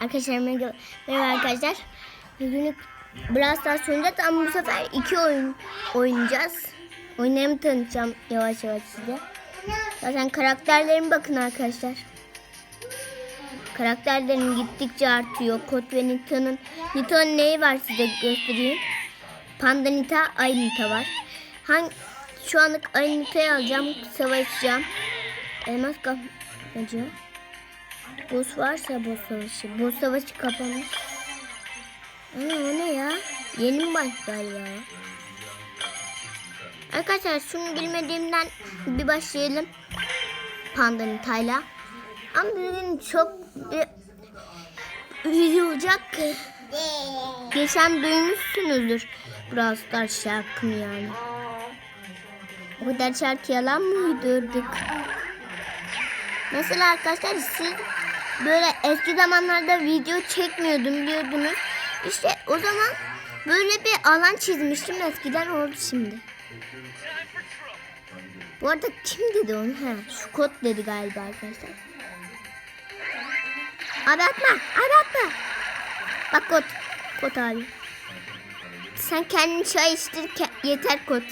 Arkadaşlar merhaba, arkadaşlar. Bugün Brawl Stars oynayacağız ama bu sefer iki oyun oynayacağız. Oyunlarımı tanıtacağım yavaş yavaş size. Zaten karakterlerim bakın arkadaşlar. Karakterlerim gittikçe artıyor. Kod ve Nita'nın Nita'nın neyi var size göstereyim. Panda Nita, Ay Nita var. Hangi, şu anlık Ay Nita'yı alacağım. Savaşacağım. Elmas kapmacı. Boss varsa boss savaşı. Boss savaşı kapanmış. Ana o ne ya? Yeni mi başlar ya? Arkadaşlar şunu bilmediğimden bir başlayalım. Panda Nita'yla. Ama bugün çok video olacak. Geçen duymuşsunuzdur Brawl Stars şarkımı yani. O kadar şarkı yalan mı uydurduk? Mesela arkadaşlar siz böyle eski zamanlarda video çekmiyordum biliyordunuz. İşte o zaman böyle bir alan çizmiştim eskiden oldu şimdi. Bu arada kim dedi onu? He, kod dedi galiba arkadaşlar. Abi atma, abi atma. Bak kod, kod abi. Sen kendini çay içtir, yeter kod.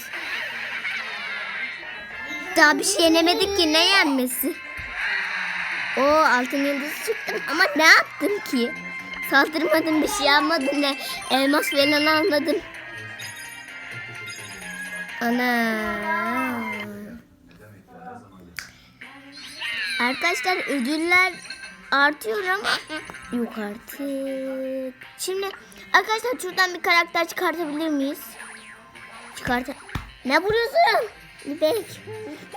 Daha bir şey yenemedik ki ne yenmesi? O altın yıldız çıktım ama ne yaptım ki? Saldırmadım bir şey almadım ne elmas falan almadım. Ana. Arkadaşlar ödüller artıyor ama yok artık. Şimdi arkadaşlar şuradan bir karakter çıkartabilir miyiz? Çıkart. Ne vuruyorsun? İpek.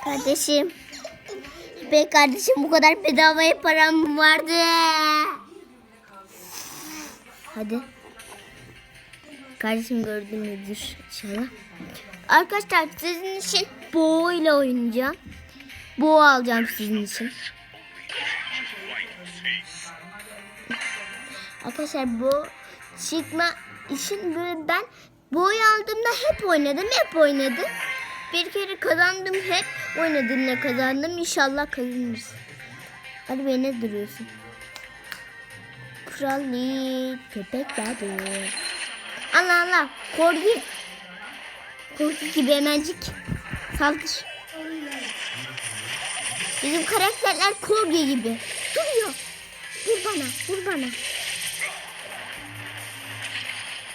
Kardeşim. İpek kardeşim bu kadar bedavaya param vardı? Hadi. Kardeşim gördün müdür inşallah. Arkadaşlar sizin için Bo ile oynayacağım. Bo alacağım sizin için. Arkadaşlar bu çıkma için böyle ben boy aldığımda hep oynadım hep oynadım. Bir kere kazandım hep oynadığımda kazandım inşallah kazanırız. Hadi be ne duruyorsun? Kralli köpek geldi. Allah Allah korgi. Korgi gibi hemencik. Saldır. Bizim karakterler korgi gibi. Duruyor. Vur bana, vur bana.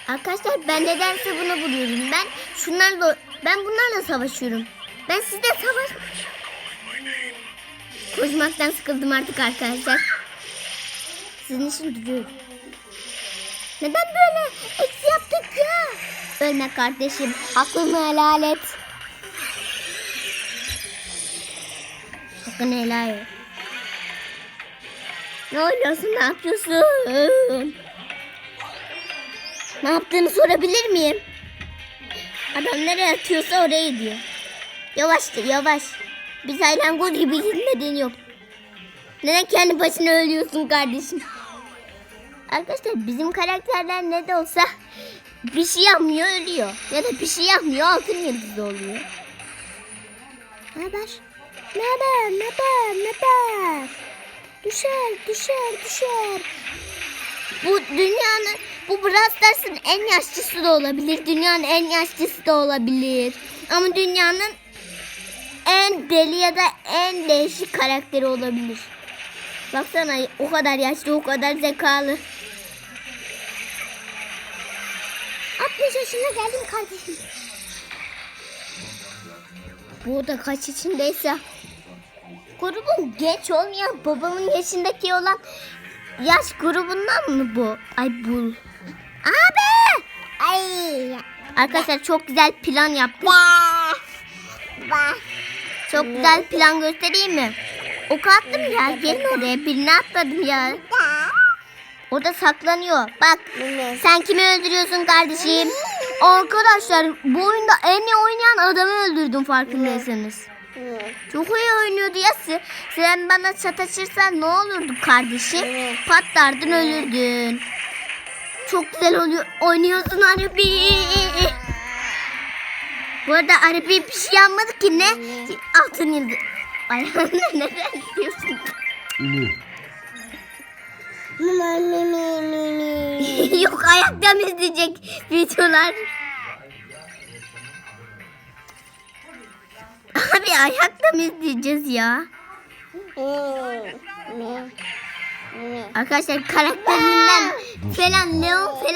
Arkadaşlar ben nedense buna vuruyorum. Ben şunlarla ben bunlarla savaşıyorum. Ben sizle savaş Koşmaktan sıkıldım artık arkadaşlar. Sizin için duruyorum. Neden böyle eksi yaptık ya? Ölme kardeşim. Aklını helal et. Hakkını helal et. Ne oluyorsun? Ne yapıyorsun? Ne yaptığını sorabilir miyim? Adam nereye atıyorsa oraya gidiyor. Yavaştır yavaş. Biz haylangoz gibi gitmediğin yok. Neden kendi başına ölüyorsun kardeşim? Arkadaşlar bizim karakterler ne de olsa bir şey yapmıyor ölüyor. Ya da bir şey yapmıyor altın yıldız oluyor. Ne haber? Ne haber? Ne haber? Ne haber? Düşer, düşer, düşer. Bu dünyanın, bu Brawl Stars'ın en yaşlısı da olabilir. Dünyanın en yaşlısı da olabilir. Ama dünyanın en deli ya da en değişik karakteri olabilir. Baksana o kadar yaşlı, o kadar zekalı. 60 yaşına geldim kardeşim. Bu da kaç yaşındaysa. Grubun genç olmayan babamın yaşındaki olan yaş grubundan mı bu? Ay bul. Abi! Ay. Arkadaşlar çok güzel plan yaptık. Çok güzel plan göstereyim mi? Ok attım ya. Gelin oraya. Birini atladım ya. Orada saklanıyor. Bak sen kimi öldürüyorsun kardeşim? Arkadaşlar bu oyunda en iyi oynayan adamı öldürdüm farkındaysanız. Çok iyi oynuyordu ya. Sen- Sen bana sataşırsan ne olurdu kardeşim? Patlardın ölürdün. Çok güzel oluyor. Oynuyorsun Arabi. Bu arada Arabi bir şey yapmadı ki ne? Altın yıldız. Ayağını neden diyorsun? Yok ayaktan izleyecek videolar. Abi ayakta mı izleyeceğiz ya? Arkadaşlar karakterinden falan Leon falan